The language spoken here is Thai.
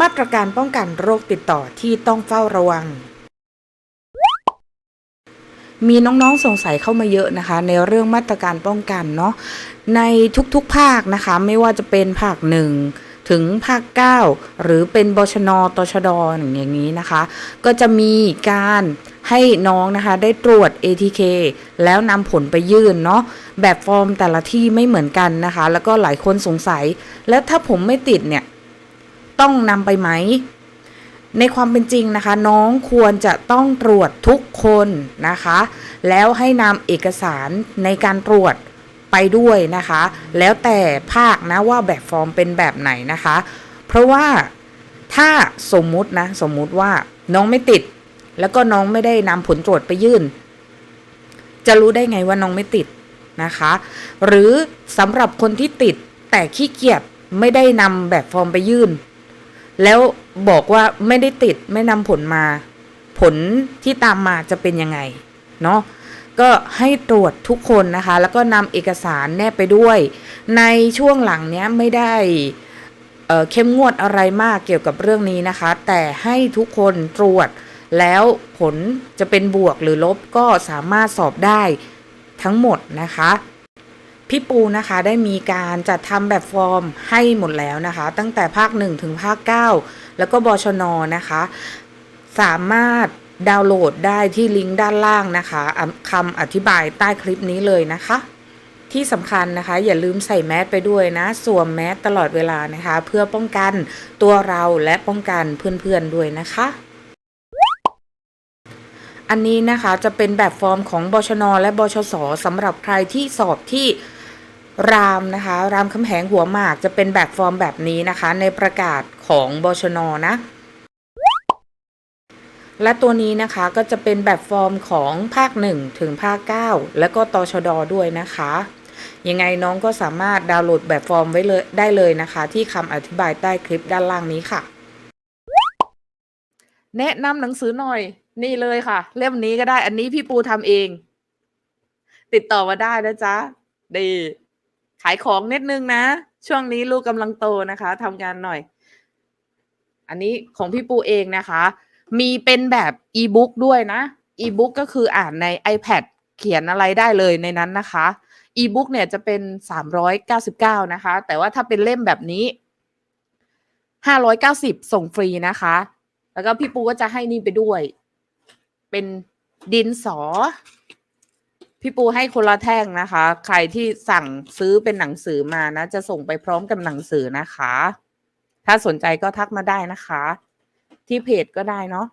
มาตรการป้องกันโรคติดต่อที่ต้องเฝ้าระวัง มีน้องๆสงสัยเข้ามาเยอะนะคะ ในเรื่องมาตรการป้องกันเนาะในทุกๆภาคนะคะ ไม่ว่าจะเป็นภาคหนึ่งถึงภาค 9 หรือเป็นบชนตชดอย่างนี้นะคะ ก็จะมีการให้น้องนะคะได้ตรวจ ATK แล้วนำผลไปยื่นเนาะแบบฟอร์มแต่ละที่ไม่เหมือนกันนะคะ แล้วก็หลายคนสงสัย แล้วถ้าผมไม่ติดเนี่ย ต้องนำไปไหม ในความเป็นจริงนะคะ น้องควรจะต้องตรวจทุกคนนะคะ แล้วให้นำเอกสารในการตรวจไปด้วยนะคะ แล้วแต่ภาคนะว่าแบบฟอร์มเป็นแบบไหนนะคะ เพราะว่าถ้าสมมุตินะสมมุติว่าน้องไม่ติด แล้วก็น้องไม่ได้นำผลตรวจไปยื่น จะรู้ได้ไงว่าน้องไม่ติดนะคะ หรือสำหรับคนที่ติดแต่ขี้เกียจไม่ได้นำแบบฟอร์มไปยื่น แล้วบอกว่าไม่ได้ติดไม่นำผลมา ผลที่ตามมาจะเป็นยังไงเนาะก็ให้ตรวจทุกคนนะคะ แล้วก็นำเอกสารแนบไปด้วย ในช่วงหลังเนี้ยไม่ได้เอ่อเข้มงวดอะไรมากเกี่ยวกับเรื่องนี้นะคะ แต่ให้ทุกคนตรวจ แล้วผลจะเป็นบวกหรือลบก็สามารถสอบได้ทั้งหมดนะคะ พี่ปูนะคะได้มีการจัดทำแบบฟอร์มให้หมดแล้วนะคะ ตั้งแต่ภาค 1 ถึงภาค 9 แล้วก็บชนนะคะ สามารถดาวน์โหลดได้ที่ลิงก์ด้านล่างนะคะอะคำอธิบายใต้คลิปนี้เลยนะคะ ที่สำคัญนะคะ อย่าลืมใส่แมสไปด้วยนะ สวมแมสตลอดเวลานะคะ เพื่อป้องกันตัวเราและป้องกันเพื่อนๆด้วยนะคะอันนี้นะคะจะเป็นแบบฟอร์มของบชน และบชสสำหรับใครที่สอบที่ รามนะคะ รามคำแหงหัวหมากจะเป็นแบบฟอร์มแบบนี้นะคะ ในประกาศของบชนนะ และตัวนี้นะคะก็จะเป็นแบบฟอร์มของภาค 1 ถึงภาค 9 แล้วก็ตชดด้วยนะคะ ยังไงน้องก็สามารถดาวน์โหลดแบบฟอร์มไว้เลยได้เลยนะคะ ที่คำอธิบายใต้คลิปด้านล่างนี้ค่ะ แนะนำหนังสือหน่อยนี่เลยค่ะ เล่มนี้ก็ได้อันนี้พี่ปูทำเอง ติดต่อมาได้นะจ๊ะดี ขายของนิดนึงนะ ช่วงนี้ลูกกำลังโตนะคะทำงานหน่อย อันนี้ของพี่ปูเองนะคะ มีเป็นแบบอีบุ๊กด้วยนะอีบุ๊กก็คืออ่านใน iPad เขียนอะไรได้เลยในนั้นนะคะอีบุ๊กเนี่ยจะเป็น 399 นะคะ แต่ว่าถ้าเป็นเล่มแบบนี้ 590 ส่งฟรีนะคะ แล้วก็พี่ปูก็จะให้นี่ไปด้วย เป็นดินสอ พี่ปูให้คนละแท่งนะคะ ใครที่สั่งซื้อเป็นหนังสือมานะ จะส่งไปพร้อมกับหนังสือนะคะ ถ้าสนใจก็ทักมาได้นะคะ ที่เพจก็ได้เนาะ